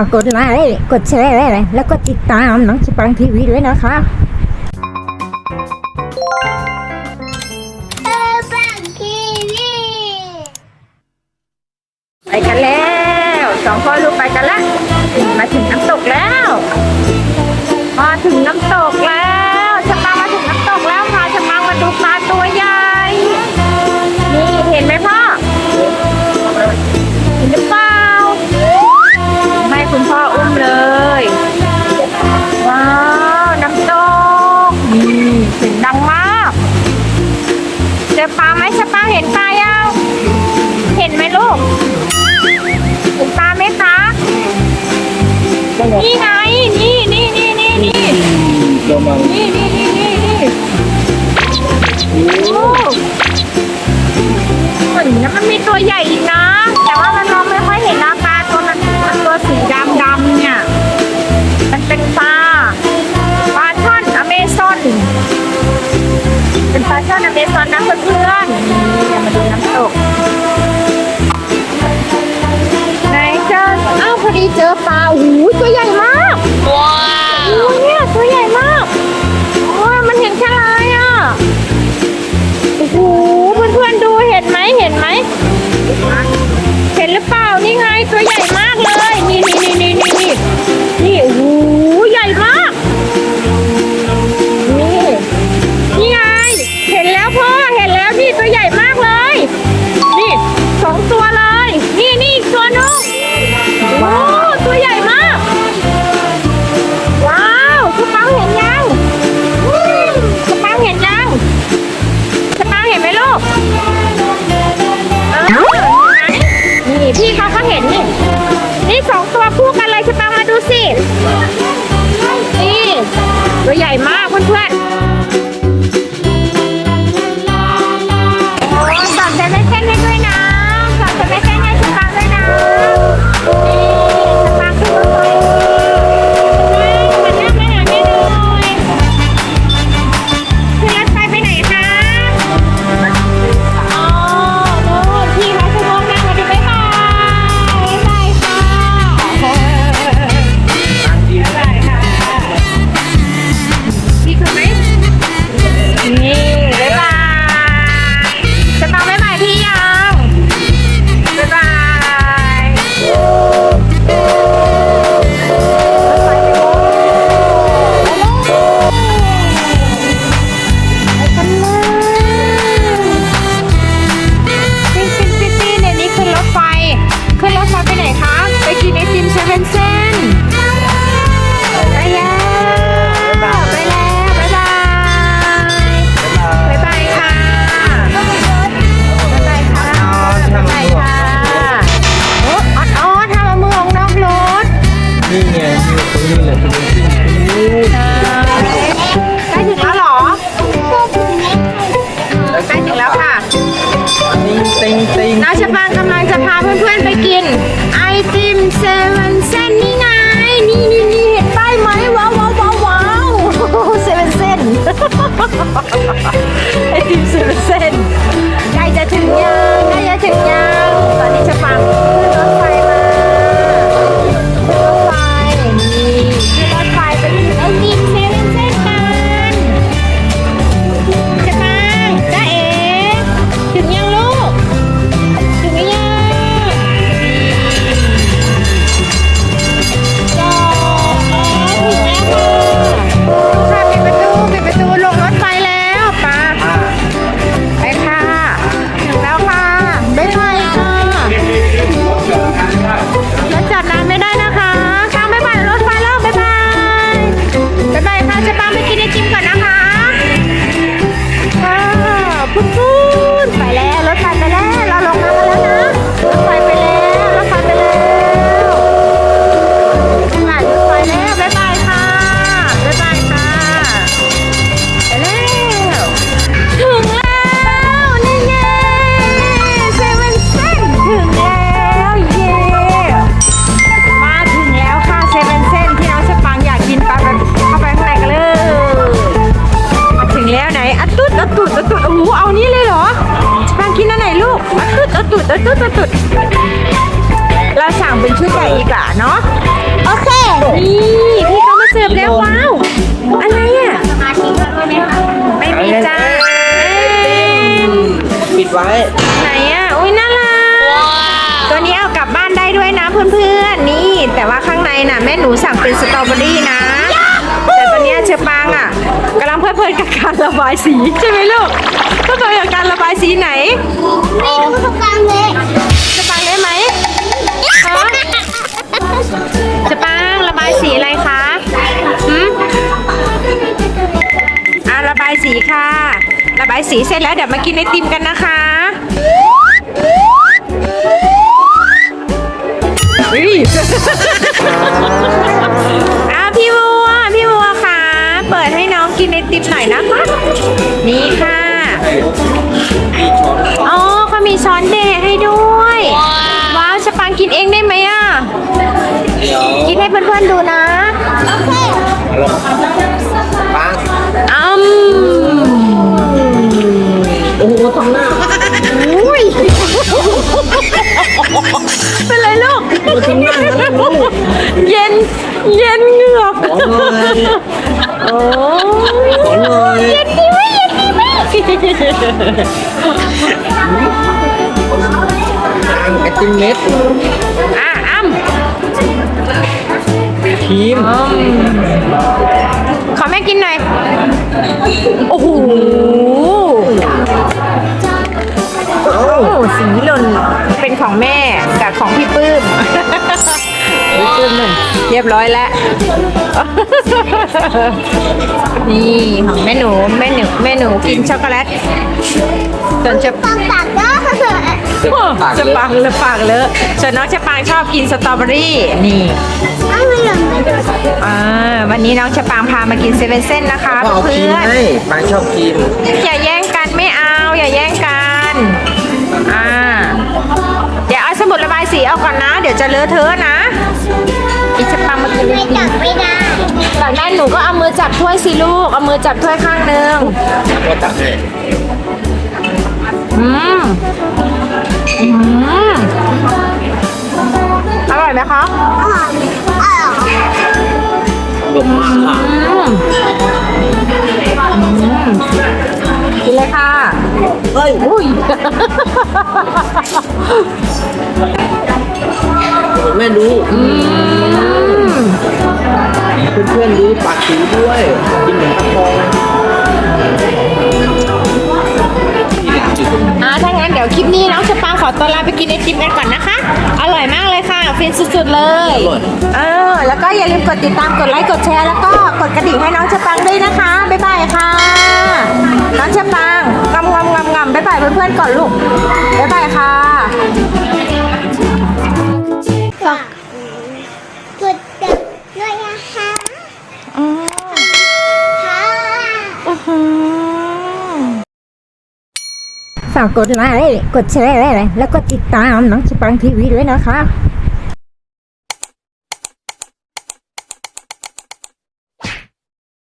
ากดไลค์กดแชร์แล้วก็ติดตามน้องชิปังทีวีด้วยนะคะไปกันแล้วสองพ่อลูกไปกันละมาถึงน้ำตกแล้ว มาถึงน้ำตก สียงดังมากเจอปลาไหมชะปาเห็นปลายังเห็นไหมลูกเห็นปลาไหมคะนี่ไงนี่นี่นี่นี่นี่นี่นี่นีู่น้ำตกไหนจอาอ้าวพอดีเจอปลาโอ้โหตัวใหญ่ กินไอติมเซเว่นเซนนี่ไง นี่นี่นี่เห็นป้ายไหมว้าวว้าวว้าวเซเว่นเซน นี่พี่เขามาเสิร์ฟแล้วว้าว อะไรอะ มาชิมไม่มีจ้าปิดไว้หนอะอ้ยน่ารัก ตัวนี้เอากลับบ้านได้ด้วยนะเพื่อนๆ นี่ แต่ว่าข้างในน่ะ แม่หนูสั่งเป็นสตรอเบอรี่นะ แต่ตอนนี้เชฟปางอะกำลังเพลิดเพนกับการระบายสีใช่ไหมลูกเพลิดเพลินกับการระบายสีไหนไม่รู้สปังเลยสปังได้ไหมเชฟปัง บายสีอะไรคะหืมอะระบายสีค่ะ ระบายสีเสร็จแล้วเดี๋ยวมากินไอติมกันนะคะเฮ้ยอะพี่บัวพี่บัวค่ะ เปิดให้น้องกินไอติมหน่อยนะคะ นี่ค่ะมีช้อนอ๋อเขามีช้อนเดย์ให้ด้วย ว้าวจะปังกินเองได้ไหมอะเดี๋ยว กินให้เพื่อนๆดูนะโอเคลองปังอืมโอ้โหทำหน้าอุ้ยเป็นไรลูกมาทำหน้านะลูกเย็นเย็นเหงือกขอหน่อยโอ้ขอหน่อยเย็นดีไหมเย็นดีไหมปังไอติมเม็ดอะ อ้ำครีม ขอแม่กินหน่อย โอ้โหเอ้าโอ้สีหล่นเป็นของแม่กับของพี่ปื้ม พี่ปื้มหนึ่งเรียบร้อยแล้ว นี่ของแม่หนูแม่หนูแม่หนูกินช็อกโกแลตส่วนจะปังปากก็ปากจะเลยปังเลยปากเลอะส่วนน้องจะปังชอบกินสตรอเบอรี่ นี่เอาไม่ลงไม่ได้อ่าวันนี้น้องจะปังพามากินเซเว่นเส้นนะคะพ่อเอาครีเพื่มอนให้ปังชอบครีมอย่าแย่งกันไม่เอา อย่าแย่งกันอ่าเดี๋ยวเอาสมุดระบายสีเอาก่อนนะ เดี๋ยวจะเลอะเทอะนะอีจะปังมากินไม่จับไม่ได้แต่แม่หนูก็เอามือจับถ้วยสิลูกเอามือจับถ้วยข้างหนึ่งก็ตักให้อืมอืมอร่อยไหมคะอร่อยอร่อย ลมมาค่ะอืมอืมกินเลยค่ะเฮ้ยอุ้ยแม่ดูอืมเพื่อนๆดูปากสีด้วยกินเหมือนตะพองนี่แหละจุดอ่าถ้างั้นเดี๋ยวคลิปนี้น้องชะปางขอตัวลาไปกินไอติมกันก่อนนะคะ อร่อยมากเลยค่ะ ฟินสุดๆเลย เออ แล้วก็อย่าลืมกดติดตามกดไลค์กดแชร์แล้วก็กดกระดิ่งให้น้องชะปังด้วยนะคะ บ๊ายบายค่ะ น้องชะปังงำงำงำงำบ๊ายบายเพื่อนๆก่อนลูก บ๊ายบายค่ะฝากกดติดด้วยนะคะอ๋อค่ะฝากกดไลค์ กดแชร์ แล้วก็ติดตามน้องชะปังทีวีด้วยนะคะ